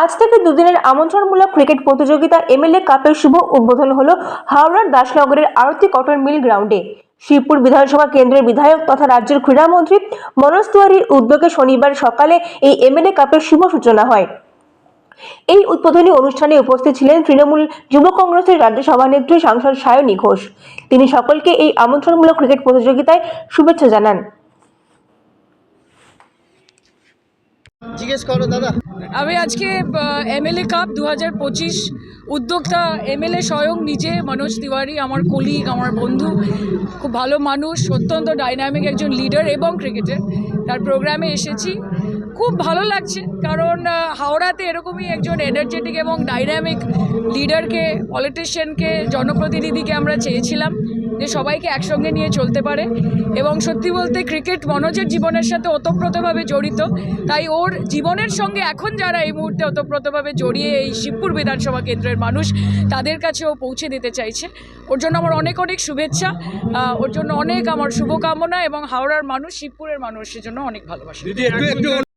আজ থেকে দুদিনের আমন্ত্রণমূলক ক্রিকেট প্রতিযোগিতা এমএলএ কাপের শুভ উদ্বোধন হলো হাওড়ার দাসনগরের আরতি কটন মিল গ্রাউন্ডে। শিবপুর বিধানসভা কেন্দ্রের বিধায়ক তথা রাজ্যের ক্রীড়ামন্ত্রী মনোজ তিওয়ারির উদ্যোগে শনিবার সকালে এই এমএলএ কাপের শুভ সূচনা হয়। এই উদ্বোধনী অনুষ্ঠানে উপস্থিত ছিলেন তৃণমূল যুব কংগ্রেসের রাজ্য সভানেত্রী সাংসদ সায়নী ঘোষ। তিনি সকলকে এই আমন্ত্রণমূলক ক্রিকেট প্রতিযোগিতায় শুভেচ্ছা জানান। জিজ্ঞেস করো দাদা। আমি আজকে এমএলএ কাপ দু হাজার পঁচিশ উদ্যোক্তা এমএলএ স্বয়ং নিজে মনোজ তিওয়ারি, আমার কলিগ আমার বন্ধু, খুব ভালো মানুষ, অত্যন্ত ডাইনামিক একজন লিডার এবং ক্রিকেটার তার প্রোগ্রামে এসেছি। খুব ভালো লাগছে কারণ হাওড়াতে এরকমই একজন এনার্জেটিক এবং ডাইনামিক লিডারকে পলিটিশিয়ানকে জনপ্রতিনিধিকে আমরা চেয়েছিলাম। যে সবাইকে একসঙ্গে নিয়ে চলতে পারে এবং সত্যি বলতে ক্রিকেট মনোজের জীবনের সাথে ওতপ্রোতভাবে জড়িত। তাই ওর জীবনের সঙ্গে এখন যারা এই মুহূর্তে ওতপ্রোতভাবে জড়িয়ে এই শিবপুর বিধানসভা কেন্দ্রের মানুষ, তাদের কাছে ও পৌঁছে দিতে চাইছে। ওর জন্য আমার অনেক অনেক শুভেচ্ছা ওর জন্য অনেক আমার শুভকামনা এবং হাওড়ার মানুষ, শিবপুরের মানুষের জন্য অনেক ভালোবাসা।